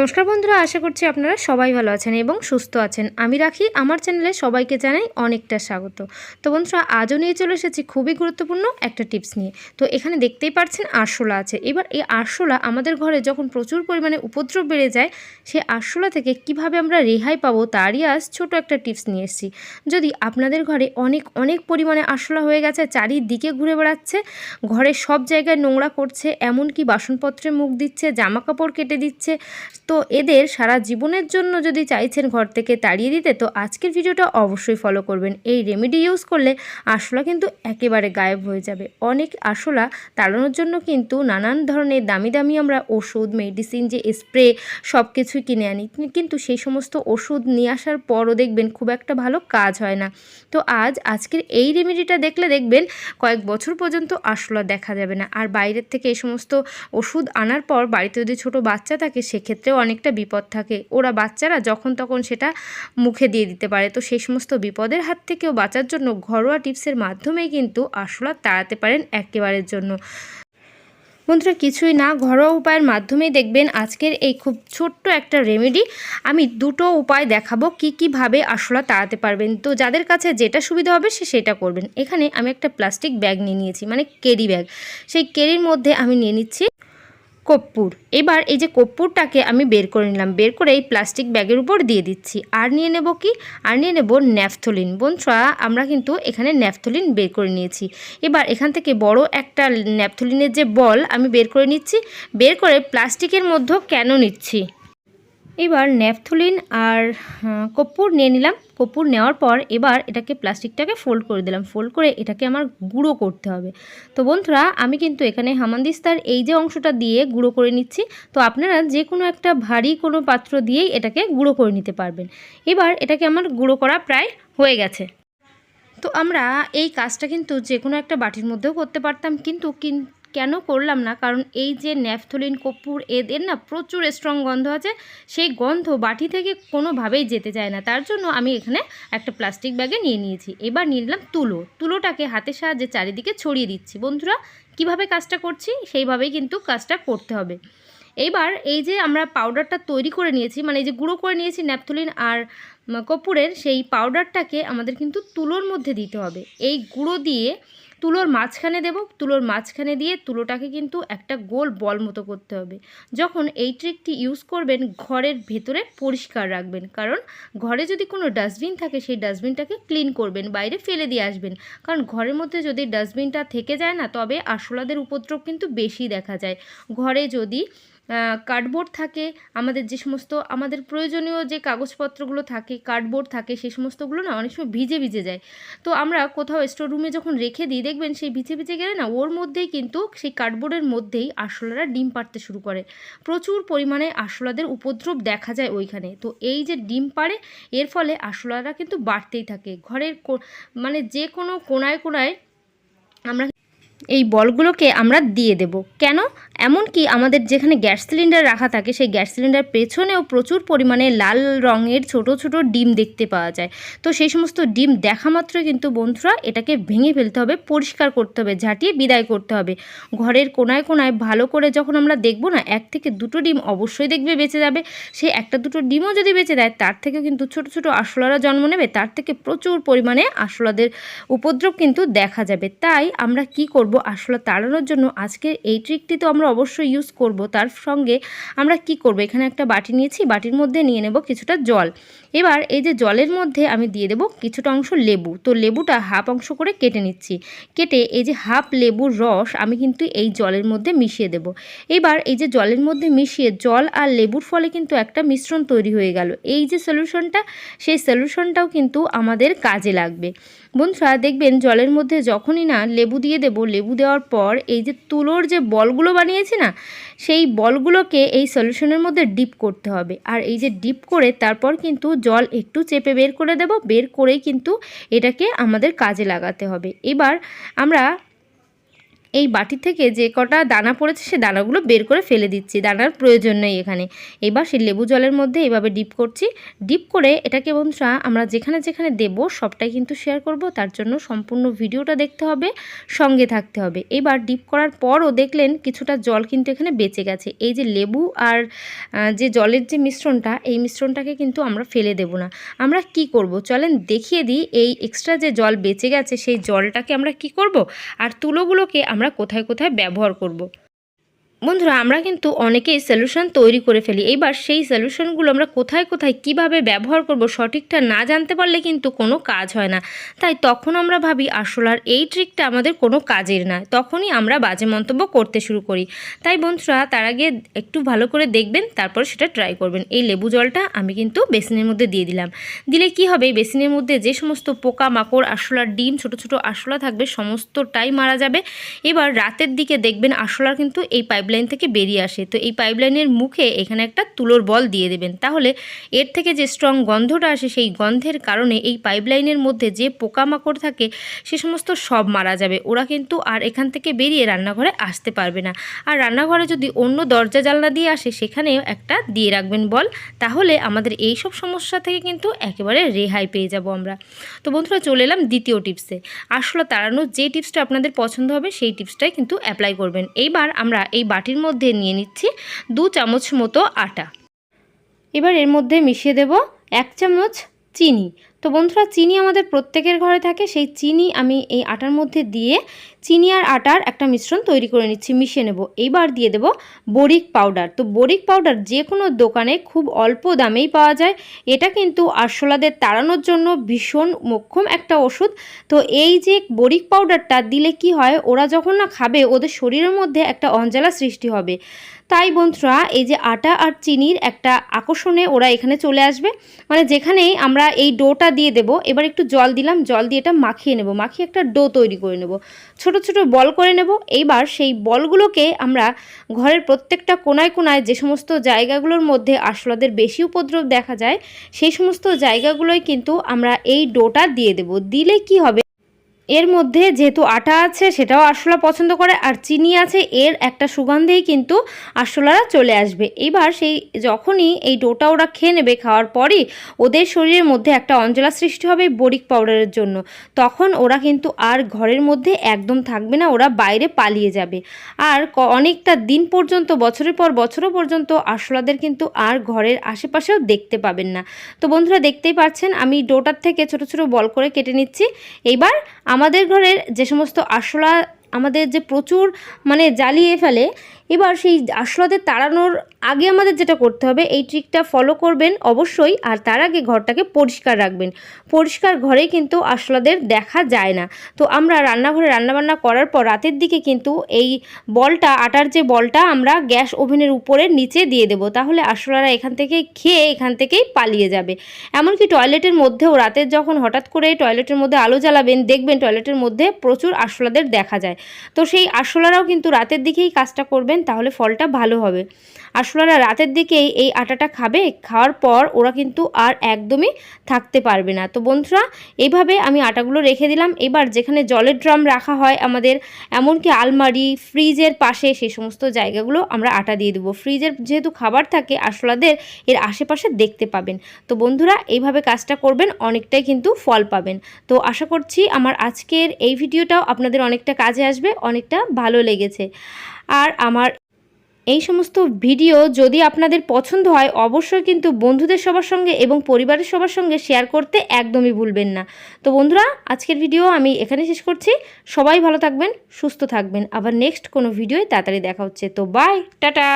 নমস্কার বন্ধুরা, আশা করছি আপনারা সবাই ভালো আছেন এবং সুস্থ আছেন। আমি রাখি, আমার চ্যানেলে সবাইকে জানাই অনেকটা স্বাগত। তো বন্ধুরা, আজও নিয়ে চলে এসেছি খুবই গুরুত্বপূর্ণ একটা টিপস নিয়ে। তো এখানে দেখতেই পাচ্ছেন আরশোলা আছে। এবার এই আরশোলা আমাদের ঘরে যখন প্রচুর পরিমাণে উপদ্রব বেড়ে যায় সেই আরশোলা থেকে কীভাবে আমরা রেহাই পাবো তারই আজ ছোট একটা টিপস নিয়ে এসেছি। যদি আপনাদের ঘরে অনেক অনেক পরিমাণে আরশোলা হয়ে গেছে, চারিদিকে ঘুরে বেড়াচ্ছে ঘরের সব জায়গায় নোংরা করছে এমনকি বাসনপত্রে মুখ দিচ্ছে জামা কাপড় কেটে দিচ্ছে তো এদের সারা জীবনের জন্য যদি চাইছেন ঘর থেকে তাড়িয়ে দিতে, তো আজকের ভিডিওটা অবশ্যই ফলো করবেন। এই রেমেডি ইউজ করলে আরশোলা কিন্তু একেবারে গায়েব হয়ে যাবে। অনেক আরশোলা তাড়ানোর জন্য কিন্তু নানান ধরনের দামি দামি আমরা ওষুধ মেডিসিন যে স্প্রে সব কিছুই কিনে আনি। কিন্তু সেই সমস্ত ওষুধ নিয়ে আসার পরও দেখবেন খুব একটা ভালো কাজ হয় না। তো আজ আজকের এই রেমেডিটা দেখলে দেখবেন কয়েক বছর পর্যন্ত আরশোলা দেখা যাবে না। আর বাইরের থেকে এই সমস্ত ওষুধ আনার পর বাড়িতে যদি ছোট বাচ্চা থাকে, সেক্ষেত্রেও অনেকটা বিপদ থাকে। ওরা বাচ্চারা যখন তখন সেটা মুখে দিয়ে দিতে পারে। তো সেই সমস্ত বিপদের হাত থেকেও বাঁচার জন্য ঘরোয়া টিপসের মাধ্যমেই কিন্তু আরশোলা তাড়াতে পারেন একেবারের জন্য। বন্ধুরা, কিছুই না, ঘরোয়া উপায়ের মাধ্যমেই দেখবেন আজকের এই খুব ছোট্ট একটা রেমেডি আমি দুটো উপায় দেখাবো কি কীভাবে আরশোলা তাড়াতে পারবেন। তো যাদের কাছে যেটা সুবিধা হবে সে সেটা করবেন। এখানে আমি একটা প্লাস্টিক ব্যাগ নিয়ে নিয়েছি মানে কেরি ব্যাগ সেই কেরির মধ্যে আমি নিয়ে নিচ্ছি কর্পূর। এবার এই যে কর্পূরটাকে আমি বের করে নিলাম, বের করে এই প্লাস্টিক ব্যাগের উপর দিয়ে দিচ্ছি। আর নিয়ে নেব কি? আর নিয়ে নেব ন্যাফথলিন। বন্ধুরা, আমরা কিন্তু এখানে ন্যাফথলিন বের করে নিয়েছি। এবার এখান থেকে বড় একটা ন্যাফথলিনের যে বল আমি বের করে নিচ্ছি। বের করে প্লাস্টিকের মধ্যে কেন নিচ্ছি? এবার ন্যাপথলিন আর কর্পূর নিয়ে নিলাম। কর্পূর নেওয়ার পর এবার এটাকে প্লাস্টিকটাকে ফোল্ড করে দিলাম। ফোল্ড করে এটাকে আমার গুঁড়ো করতে হবে। তো বন্ধুরা, আমি কিন্তু এখানে হামানদিস্তার এই যে অংশটা দিয়ে গুঁড়ো করে নিচ্ছি। তো আপনারা যে কোনো একটা ভারী কোনো পাত্র দিয়েই এটাকে গুঁড়ো করে নিতে পারবেন। এবার এটাকে আমার গুঁড়ো করা প্রায় হয়ে গেছে। তো আমরা এই কাজটা কিন্তু যে কোনো একটা বাটির মধ্যেও করতে পারতাম। কিন্তু কেন করলাম না? কারণ এই যে ন্যাফথলিন কর্পূর এদের না প্রচুর স্ট্রং গন্ধ আছে, সেই গন্ধ বাটি থেকে কোনোভাবেই যেতে চায় না। তার জন্য আমি এখানে একটা প্লাস্টিক ব্যাগে নিয়ে নিয়েছি। এবার নিয়ে নিলাম তুলো। তুলোটাকে হাতের সাহায্যে চারিদিকে ছড়িয়ে দিচ্ছি। বন্ধুরা, কীভাবে কাজটা করছি? সেইভাবেই কিন্তু কাজটা করতে হবে। এইবার এই যে আমরা পাউডারটা তৈরি করে নিয়েছি মানে এই যে গুঁড়ো করে নিয়েছি ন্যাপথলিন আর কপুরের সেই পাউডারটাকে আমাদের কিন্তু তুলোর মধ্যে দিতে হবে। এই গুঁড়ো দিয়ে তুলোর মাঝখানে দেব, তুলোর মাঝখানে দিয়ে তুলোটাকে কিন্তু একটা গোল বল মতো করতে হবে। যখন এই ট্রিকটি ইউজ করবেন, ঘরের ভেতরে পরিষ্কার রাখবেন। কারণ ঘরে যদি কোনো ডাস্টবিন থাকে, সেই ডাস্টবিনটাকে ক্লিন করবেন, বাইরে ফেলে দিয়ে আসবেন। কারণ ঘরের মধ্যে যদি ডাস্টবিনটা থেকে যায় না, তবে আরশোলাদের উপদ্রব কিন্তু বেশি দেখা যায়। ঘরে যদি কার্ডবোর্ড থাকে, আমাদের যে সমস্ত, আমাদের প্রয়োজনীয় যে কাগজপত্রগুলো থাকে কার্ডবোর্ড থাকে সেই সমস্তগুলো না অনেক সময় ভিজে ভিজে যায়। তো আমরা কোথাও স্টোর রুমে যখন রেখে দিই, দেখবেন সেই ভিজে ভিজে গেলে না ওর মধ্যেই কিন্তু সেই কার্ডবোর্ডের মধ্যেই আরশোলারা ডিম পাড়তে শুরু করে। প্রচুর পরিমাণে আরশোলাদের উপদ্রব দেখা যায় ওইখানে। তো এই যে ডিম পাড়ে, এর ফলে আরশোলারা কিন্তু বাড়তেই থাকে। ঘরের মানে যে কোনো কোনায় কোনায় আমরা এই বলগুলোকে আমরা দিয়ে দেব। কেন? এমনকি আমাদের যেখানে গ্যাস সিলিন্ডার রাখা থাকে, সেই গ্যাস সিলিন্ডার পেছনেও প্রচুর পরিমাণে লাল রঙের ছোট ছোট ডিম দেখতে পাওয়া যায়। তো সেই সমস্ত ডিম দেখা মাত্রই কিন্তু বন্ধুরা এটাকে ভেঙে ফেলতে হবে, পরিষ্কার করতে হবে, ঝাঁটিয়ে বিদায় করতে হবে। ঘরের কোনায় কোনায় ভালো করে যখন আমরা দেখব না, এক থেকে দুটো ডিম অবশ্যই দেখবে বেঁচে যাবে। সেই একটা দুটো ডিমও যদি বেঁচে দেয়, তার থেকে কিন্তু ছোট ছোট আশলারা জন্ম নেবে, তার থেকে প্রচুর পরিমাণে আশলাদের উপদ্রব কিন্তু দেখা যাবে। তাই আমরা কি করব আসলে তাড়ানোর জন্য। আজকের এই ট্রিকটি তো আমরা অবশ্যই ইউজ করব। তার সঙ্গে আমরা কি করব? এখানে একটা বাটি নিয়েছি। বাটির মধ্যে নিয়ে নেব কিছুটা জল। এবার এই যে জলের মধ্যে আমি দিয়ে দেব কিছুটা অংশ লেবু। তো লেবুটা হাফ অংশ করে কেটে নিচ্ছি। কেটে এই যে হাফ লেবুর রস আমি কিন্তু এই জলের মধ্যে মিশিয়ে দেব। এবার এই যে জলের মধ্যে মিশিয়ে জল আর লেবুর ফলে কিন্তু একটা মিশ্রণ তৈরি হয়ে গেল। এই যে সলিউশনটা সেই সলিউশনটাও কিন্তু আমাদের কাজে লাগবে। বন্ধুরা, দেখবেন জলের মধ্যে যখনই না লেবু দিয়ে দেব, লেবু দেওয়ার পর এই যে তুলোর যে বলগুলো বানিয়েছি না, সেই বলগুলোকে এই সলিউশনের মধ্যে ডিপ করতে হবে। আর এই যে ডিপ করে তারপর কিন্তু জল একটু চেপে বের করে দেব, বের করেই কিন্তু এটাকে আমাদের কাজে লাগাতে হবে। এবার আমরা এই বাটি থেকে যে কটা দানা পড়েছে সে দানাগুলো বের করে ফেলে দিচ্ছি। দানার প্রয়োজন নেই এখানে। এবার সেই লেবু জলের মধ্যে এইভাবে ডিপ করছি। ডিপ করে এটাকে বন্ধুরা আমরা যেখানে যেখানে দেব সবটাই কিন্তু শেয়ার করব। তার জন্য সম্পূর্ণ ভিডিওটা দেখতে হবে, সঙ্গে থাকতে হবে। এবার ডিপ করার পরও দেখলেন কিছুটা জল কিন্তু এখানে বেঁচে গেছে। এই যে লেবু আর যে জলের যে মিশ্রণটা, এই মিশ্রণটাকে কিন্তু আমরা ফেলে দেব না। আমরা কি করব? চলেন দেখিয়ে দিই এই এক্সট্রা যে জল বেঁচে গেছে, সেই জলটাকে আমরা কি করব? আর তুলোগুলোকে আমরা কোথায় কোথায় ব্যবহার করব। বন্ধুরা, আমরা কিন্তু অনেকেই সলিউশন তৈরি করে ফেলি। এইবার সেই সলিউশনগুলো আমরা কোথায় কোথায় কীভাবে ব্যবহার করব সঠিকটা না জানতে পারলে কিন্তু কোনো কাজ হয় না। তাই তখন আমরা ভাবি আসলার এই ট্রিকটা আমাদের কোনো কাজের না। তখনই আমরা বাজে মন্তব্য করতে শুরু করি। তাই বন্ধুরা, তার আগে একটু ভালো করে দেখবেন, তারপর সেটা ট্রাই করবেন। এই লেবু জলটা আমি কিন্তু বেসিনের মধ্যে দিয়ে দিলাম। দিলে কি হবে? বেসিনের মধ্যে যে সমস্ত পোকা মাকড় আরশোলার ডিম, ছোট ছোট আরশোলা থাকবে, সমস্তটাই মারা যাবে। এবার রাতের দিকে দেখবেন আরশোলার কিন্তু এই পাইপ পাইপলাইন থেকে বেরিয়ে আসে। তো এই পাইপলাইনের মুখে এখানে একটা তুলোর বল দিয়ে দেবেন। তাহলে এর থেকে যে স্ট্রং গন্ধটা আসে, সেই গন্ধের কারণে এই পাইপলাইনের মধ্যে যে পোকামাকড় থাকে, সে সমস্ত সব মারা যাবে। ওরা কিন্তু আর এখান থেকে বেরিয়ে রান্নাঘরে আসতে পারবে না। আর রান্নাঘরে যদি অন্য দরজা জানলা দিয়ে আসে, সেখানেও একটা দিয়ে রাখবেন বল। তাহলে আমাদের এই সব সমস্যা থেকে কিন্তু একেবারে রেহাই পেয়ে যাব আমরা। তো বন্ধুরা, চলে এলাম দ্বিতীয় টিপসে আসলে তাড়ানোর যে টিপসটা আপনাদের পছন্দ হবে, সেই টিপসটাই কিন্তু অ্যাপ্লাই করবেন। এইবার আমরা এই বাটির মধ্যে নিয়ে নিচ্ছি দু চামচ মতো আটা। এবার এর মধ্যে মিশিয়ে দেব এক চামচ চিনি। তো বন্ধুরা, চিনি আমাদের প্রত্যেকের ঘরে থাকে। সেই চিনি আমি এই আটার মধ্যে দিয়ে চিনি আর আটার একটা মিশ্রণ তৈরি করে নিচ্ছি, মিশিয়ে নেব। এইবার দিয়ে দেব বরিক পাউডার। তো বরিক পাউডার যে কোনো দোকানে খুব অল্প দামেই পাওয়া যায়। এটা কিন্তু আরশোলাদের তাড়ানোর জন্য ভীষণ মোক্ষম একটা ওষুধ। তো এই যে বরিক পাউডারটা দিলে কি হয়, ওরা যখন না খাবে, ওদের শরীরের মধ্যে একটা অঞ্জলা সৃষ্টি হবে। তাই বন্ধুরা, এই যে আটা আর চিনির একটা আকর্ষণে ওরা এখানে চলে আসবে। মানে যেখানেই আমরা এই ডোটা দিয়ে দেব, এবার একটু জল দিলাম, জল দিয়ে এটা মাখিয়ে নেব, মাখিয়ে একটা ডো তৈরি করে নেব। ছোট ছোট বল করে নেব, এইবার সেই বলগুলোকে আমরা ঘরের প্রত্যেকটা কোনায় কোনায় যে সমস্ত জায়গাগুলোর মধ্যে আশলাদের বেশি উপদ্রব দেখা যায়, সেই সমস্ত জায়গাগুলোয় কিন্তু আমরা এই ডোটা দিয়ে দেব। দিলে কি হবে? এর মধ্যে যেহেতু আটা আছে, সেটাও আরশোলা পছন্দ করে। আর চিনি আছে, এর একটা সুগন্ধেই কিন্তু আরশোলারা চলে আসবে। এবার সেই যখনই এই ডোটা ওরা খেয়ে নেবে খাওয়ার পরই, ওদের শরীরের মধ্যে একটা অঞ্জলা সৃষ্টি হবে বরিক পাউডারের জন্য। তখন ওরা কিন্তু আর ঘরের মধ্যে একদম থাকবে না, ওরা বাইরে পালিয়ে যাবে। আর অনেকটা দিন পর্যন্ত, বছরের পর বছরও পর্যন্ত আরশোলাদের কিন্তু আর ঘরের আশেপাশেও দেখতে পাবেন না। তো বন্ধুরা দেখতেই পাচ্ছেন, আমি ডোটার থেকে ছোট ছোট বল করে কেটে নিচ্ছি। এইবার আমাদের ঘরের যে সমস্ত আরশোলা, আমাদের যে প্রচুর মানে জ্বালিয়ে ফেলে, এবার সেই আরশোলাদের তাড়ানোর আগে আমাদের যেটা করতে হবে, এই ট্রিকটা ফলো করবেন অবশ্যই আর তার আগে ঘরটাকে পরিষ্কার রাখবেন। পরিষ্কার ঘরেই কিন্তু আরশোলাদের দেখা যায় না। তো আমরা রান্নাঘরে রান্নাবান্না করার পর রাতের দিকে কিন্তু এই বলটা, আটার যে বলটা আমরা গ্যাস ওভেনের উপরে নিচে দিয়ে দেবো। তাহলে আরশোলারা এখান থেকে খেয়ে এখান থেকেই পালিয়ে যাবে। এমনকি টয়লেটের মধ্যেও রাতের যখন হঠাৎ করে টয়লেটের মধ্যে আলো জ্বালাবেন, দেখবেন টয়লেটের মধ্যে প্রচুর আরশোলাদের দেখা যায়। তো সেই আরশোলারাও কিন্তু রাতের দিকেই কাজটা করবেন, তাহলে ফলটা ভালো হবে। আরশোলারা রাতের দিকেই এই আটাটা খাবে, খাওয়ার পর ওরা কিন্তু আর একদমই থাকতে পারবে না। তো বন্ধুরা এইভাবে আমি আটাগুলো রেখে দিলাম। এবার যেখানে জলের ড্রাম রাখা হয় আমাদের এমনকি আলমারি, ফ্রিজের পাশে সেই সমস্ত জায়গাগুলো আমরা আটা দিয়ে দেবো। ফ্রিজের যেহেতু খাবার থাকে আরশোলাদের এর আশেপাশে দেখতে পাবেন। তো বন্ধুরা এইভাবে কাজটা করবেন, অনেকটাই কিন্তু ফল পাবেন। তো আশা করছি আমার আজকের এই ভিডিওটাও আপনাদের অনেকটা কাজে আসবে, অনেকটা ভালো লেগেছে। আর আমার এই সমস্ত ভিডিও যদি আপনাদের পছন্দ হয়, অবশ্যই কিন্তু বন্ধুদের সবার সঙ্গে এবং পরিবারের সবার সঙ্গে শেয়ার করতে একদমই ভুলবেন না। তো বন্ধুরা, আজকের ভিডিও আমি এখানে শেষ করছি। সবাই ভালো থাকবেন, সুস্থ থাকবেন। আবার নেক্সট কোনো ভিডিওয় তাড়াতাড়ি দেখা হচ্ছে। তো বাই টাটা!